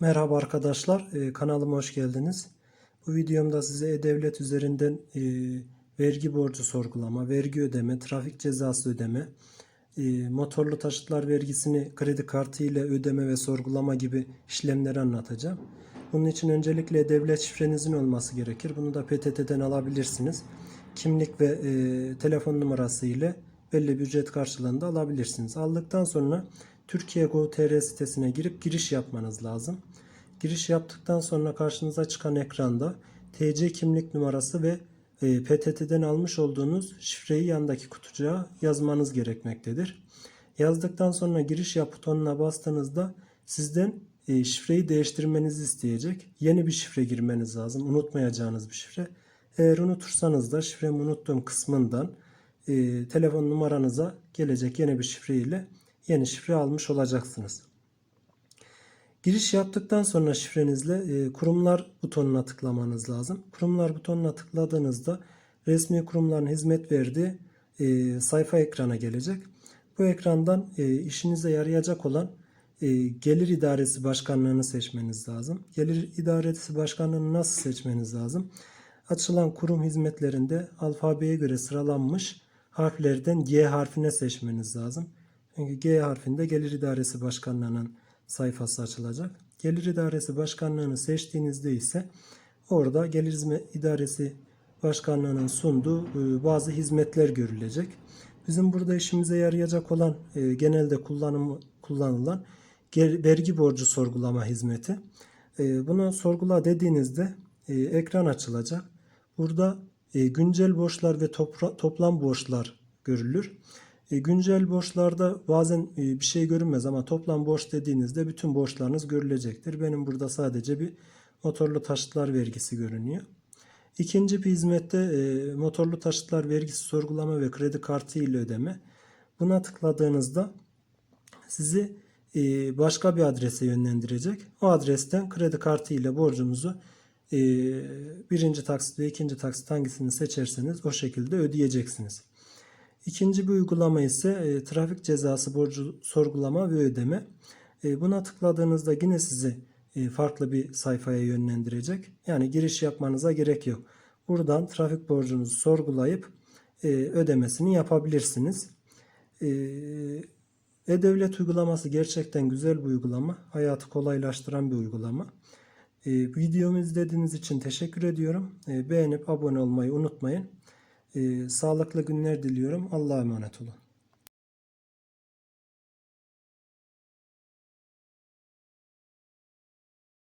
Merhaba arkadaşlar, e, kanalıma hoş geldiniz. Bu videomda size E-Devlet üzerinden e, vergi borcu sorgulama, vergi ödeme, trafik cezası ödeme, e, motorlu taşıtlar vergisini kredi kartı ile ödeme ve sorgulama gibi işlemleri anlatacağım. Bunun için öncelikle E-Devlet şifrenizin olması gerekir. Bunu da PTT'den alabilirsiniz. Kimlik ve telefon numarası ile belli bir ücret karşılığında alabilirsiniz. Aldıktan sonra Türkiye Go.tr sitesine girip giriş yapmanız lazım. Giriş yaptıktan sonra karşınıza çıkan ekranda TC kimlik numarası ve e, PTT'den almış olduğunuz şifreyi yandaki kutucuğa yazmanız gerekmektedir. Yazdıktan sonra giriş yap butonuna bastığınızda sizden e, şifreyi değiştirmenizi isteyecek. Yeni bir şifre girmeniz lazım. Unutmayacağınız bir şifre. Eğer unutursanız da şifremi unuttuğum kısmından e, telefon numaranıza gelecek yeni bir şifre ile yeni şifre almış olacaksınız. Giriş yaptıktan sonra şifrenizle e, kurumlar butonuna tıklamanız lazım. Kurumlar butonuna tıkladığınızda resmi kurumların hizmet verdiği e, sayfa ekrana gelecek. Bu ekrandan e, işinize yarayacak olan Gelir İdaresi Başkanlığı'nı seçmeniz lazım. Gelir İdaresi Başkanlığı'nı nasıl seçmeniz lazım? Açılan kurum hizmetlerinde alfabeye göre sıralanmış harflerden G harfine seçmeniz lazım. Çünkü G harfinde Gelir İdaresi Başkanlığı'nın sayfası açılacak. Gelir İdaresi Başkanlığı'nı seçtiğinizde ise orada Gelir İdaresi Başkanlığı'nın sunduğu e, bazı hizmetler görülecek. Bizim burada işimize yarayacak olan e, genelde kullanım, kullanılan vergi borcu sorgulama hizmeti. E, Bunu sorgula dediğinizde ekran açılacak. Burada güncel borçlar ve toplam borçlar görülür. E, güncel borçlarda bazen e, bir şey görünmez ama toplam borç dediğinizde bütün borçlarınız görülecektir. Benim burada sadece bir motorlu taşıtlar vergisi görünüyor. İkinci bir hizmette e, motorlu taşıtlar vergisi sorgulama ve kredi kartı ile ödeme. Buna tıkladığınızda sizi başka bir adrese yönlendirecek. O adresten kredi kartı ile borcunuzu birinci taksit ve ikinci taksit hangisini seçerseniz o şekilde ödeyeceksiniz. İkinci bir uygulama ise e, trafik cezası borcu sorgulama ve ödeme. E, buna tıkladığınızda yine sizi e, farklı bir sayfaya yönlendirecek. Yani giriş yapmanıza gerek yok. Buradan trafik borcunuzu sorgulayıp e, ödemesini yapabilirsiniz. E, E-Devlet uygulaması gerçekten güzel bir uygulama. Hayatı kolaylaştıran bir uygulama. E, videomu izlediğiniz için teşekkür ediyorum. E, beğenip abone olmayı unutmayın. E, sağlıklı günler diliyorum. Allah'a emanet olun.